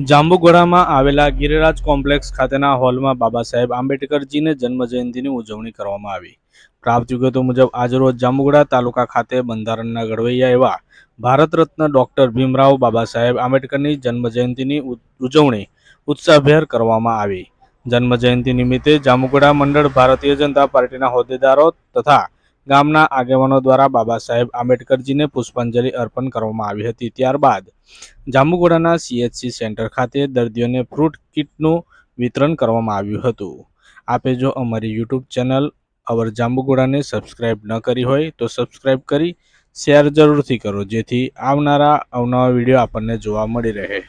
જાંબુઘોડામાં આવેલા ગિરિરાજ કોમ્પ્લેક્સ ખાતેના હોલમાં બાબા સાહેબ આંબેડકરજીને જન્મજયંતિની ઉજવણી કરવામાં આવી. પ્રાપ્ત વિગતો મુજબ આજરોજ જાંબુઘોડા તાલુકા ખાતે બંધારણના ઘડવૈયા એવા ભારત રત્ન ડોક્ટર ભીમરાવ બાબા સાહેબ આંબેડકરની જન્મજયંતિની ઉજવણી ઉત્સાહભેર કરવામાં આવી. જન્મજયંતિ નિમિત્તે જાંબુઘોડા મંડળ ભારતીય જનતા પાર્ટીના હોદ્દેદારો તથા ગામના આગેવાનો દ્વારા બાબા સાહેબ આંબેડકરજીને પુષ્પાંજલિ અર્પણ કરવામાં આવી હતી. ત્યારબાદ જાંબુઘોડાના સીએચસી સેન્ટર ખાતે દર્દીઓને ફ્રૂટ કીટનું વિતરણ કરવામાં આવ્યું હતું. આપે જો અમારી યુટ્યુબ ચેનલ અવર જાંબુઘોડાને સબસ્ક્રાઇબ ન કરી હોય તો સબસ્ક્રાઇબ કરી શેર જરૂરથી કરો, જેથી આવનારા અવનવા વીડિયો આપણને જોવા મળી રહે.